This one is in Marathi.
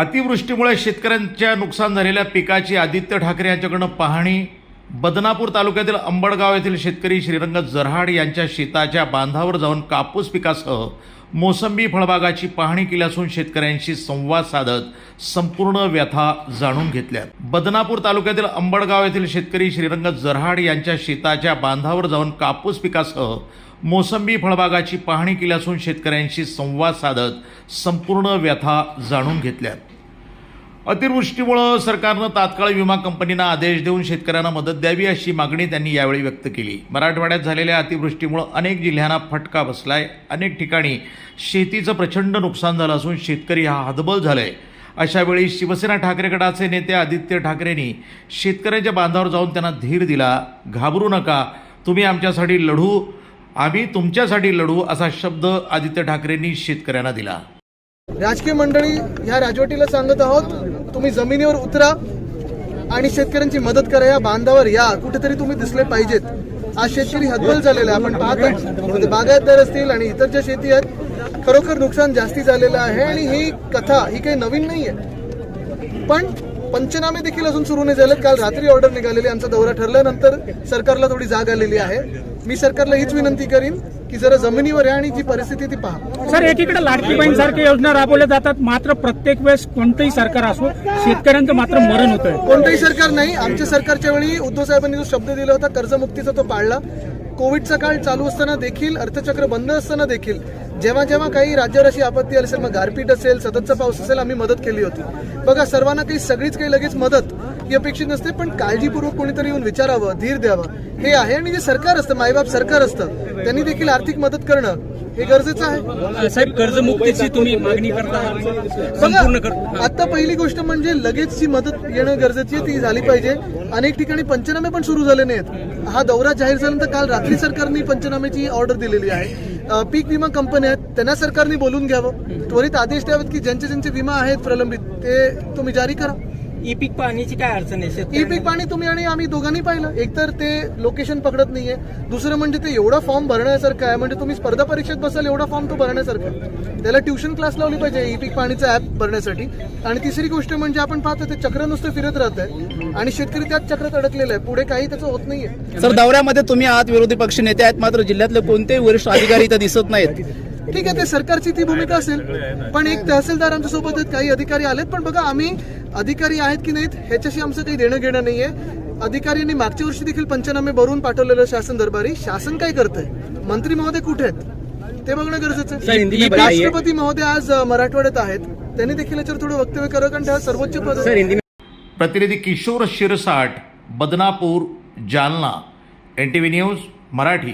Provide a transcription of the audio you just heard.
अतिवृष्टीमुळे शेतकऱ्यांच्या नुकसान झालेल्या पिकाची आदित्य ठाकरे यांच्याकडनं पाहणी. बदनापूर तालुक्यातील अंबडगाव येथील शेतकरी श्रीरंग जरहाड यांच्या शेताच्या बांधावर जाऊन कापूस पिकासह मोसंबी फळबागाची पाहणी केली असून शेतकऱ्यांशी संवाद साधत संपूर्ण व्यथा जाणून घेतल्या बदनापूर तालुक्यातील अंबडगाव येथील शेतकरी श्रीरंग जरहाड यांच्या शेताच्या बांधावर जाऊन कापूस पिकासह मोसंबी फळबागाची पाहणी केली असून शेतकऱ्यांशी संवाद साधत संपूर्ण व्यथा जाणून घेतल्या अतिवृष्टीमुळं सरकारनं तात्काळ विमा कंपनींना आदेश देऊन शेतकऱ्यांना मदत द्यावी अशी मागणी त्यांनी यावेळी व्यक्त केली. मराठवाड्यात झालेल्या अतिवृष्टीमुळं अनेक जिल्ह्यांना फटका बसलाय. अनेक ठिकाणी शेतीचं प्रचंड नुकसान झालं असून शेतकरी हा हतबल झालाय. अशा वेळी शिवसेना ठाकरे गटाचे नेते आदित्य ठाकरेंनी शेतकऱ्यांच्या बांधावर जाऊन त्यांना धीर दिला. घाबरू नका. तुम्ही आमच्यासाठी लढू. आम्ही तुमच्यासाठी लढू असा शब्द आदित्य ठाकरेंनी शेतकऱ्यांना दिला. राजकीय मंडळी ह्या राजवटीला सांगत आहोत तुम्ही जमिनीवर उतरा आणि शेतकऱ्यांची मदत करा. या बांधावर या. कुठेतरी तुम्ही दिसले पाहिजेत. आज शेतकरी हतबल झालेला आहे. आपण पाहतो ते म्हणजे बागायतदार असतील आणि इतर ज्या शेती आहेत खरोखर नुकसान जास्ती झालेलं आहे आणि ही कथा ही काही नवीन नाही आहे. पण पंचनामे देखील अजून सुरू नाही झालेत. काल रात्री ऑर्डर निघालेली आमचा दौरा ठरल्यानंतर सरकारला थोडी जाग आलेली आहे. मी सरकारला हीच विनंती करीन की जरा जमिनीवर या आणि जी परिस्थिती ती पहा. सर एकीकडे लाडकी बहीण सारख्या योजना राबवल्या जातात. मात्र प्रत्येक वेळेस कोणतंही सरकार असो शेतकऱ्यांचं मात्र मरण होतंय. कोणतंही सरकार नाही. आमच्या सरकारच्या वेळी उद्धव साहेबांनी जो शब्द दिला होता कर्जमुक्तीचा तो पाळला. कोविडचा काळ चालू असताना देखील अर्थचक्र बंद असताना देखील जेव्हा जेव्हा काही राज्यावर अशी आपत्ती आली असेल मग गारपीट असेल सततचा पाऊस असेल आम्ही मदत केली होती. बघा सर्वांना काही सगळीच काही लगेच मदत ही अपेक्षित नसते पण काळजीपूर्वक कोणीतरी येऊन विचारावं धीर द्यावं. हे आहे आणि जे सरकार असतं मायबाप सरकार असतं त्यांनी देखील आर्थिक मदत करणं हे गरजेचं आहे. साहेब कर्जमुक्तीची तुम्ही मागणी करता? बघा, आता पहिली गोष्ट म्हणजे लगेच जी मदत येणं गरजेची आहे ती झाली पाहिजे. अनेक ठिकाणी पंचनामे पण सुरू झाले नाहीत. हा दौरा जाहीर झाल्यानंतर काल रात्री सरकारने पंचनामेची ऑर्डर दिलेली आहे. पीक विमा कंपन्या आहेत त्यांना सरकारने बोलून घ्यावं. त्वरित आदेश द्यावेत की ज्यांचे ज्यांचे विमा आहेत प्रलंबित ते तुम्ही जारी करा. ई पीक पाहण्याची काय अडचण आहे ई पीक पाणी तुम्ही आणि आम्ही दोघांनी पाहिलं. एकतर ते लोकेशन पकडत नाहीये. दुसरं म्हणजे ते एवढा फॉर्म भरण्यासारखं आहे. म्हणजे तुम्ही स्पर्धा परीक्षेत बसाल एवढा फॉर्म तो भरण्यासारखा आहे. त्याला ट्युशन क्लास लावली पाहिजे ई पीक पाणीचा ऍप भरण्यासाठी. आणि तिसरी गोष्ट म्हणजे आपण पाहतो ते चक्र नुसतं फिरत राहत आहे. आणि शेतकरी त्याच चक्रात अडकलेला आहे. पुढे काही त्याचं होत नाहीये. सर दौऱ्यामध्ये तुम्ही आहात विरोधी पक्ष नेते आहेत. मात्र जिल्ह्यातले कोणतेही वरिष्ठ अधिकारी इथं दिसत नाहीत. ठीक आहे ते सरकारची ती भूमिका असेल. पण एक तहसीलदार आमच्यासोबत आहेत काही अधिकारी आलेत. पण बघा आम्ही अधिकारी आहेत की नाहीत ह्याच्याशी आमचं काही देणं घेणं नाहीये. अधिकाऱ्यांनी मागच्या वर्षी देखील पंचनामे भरून पाठवलेलं शासन दरबारी. शासन काय करतंय? मंत्री महोदय कुठे आहेत? ते बघणं गरजेचं आहे. राष्ट्रपती महोदय आज मराठवाड्यात आहेत. त्यांनी देखील याच्यावर थोडं वक्तव्य करावं कारण ते आज सर्वोच्च पद आहे. प्रतिनिधी Kishor Shirsat Badnapur Jalna. N T V news Marathi.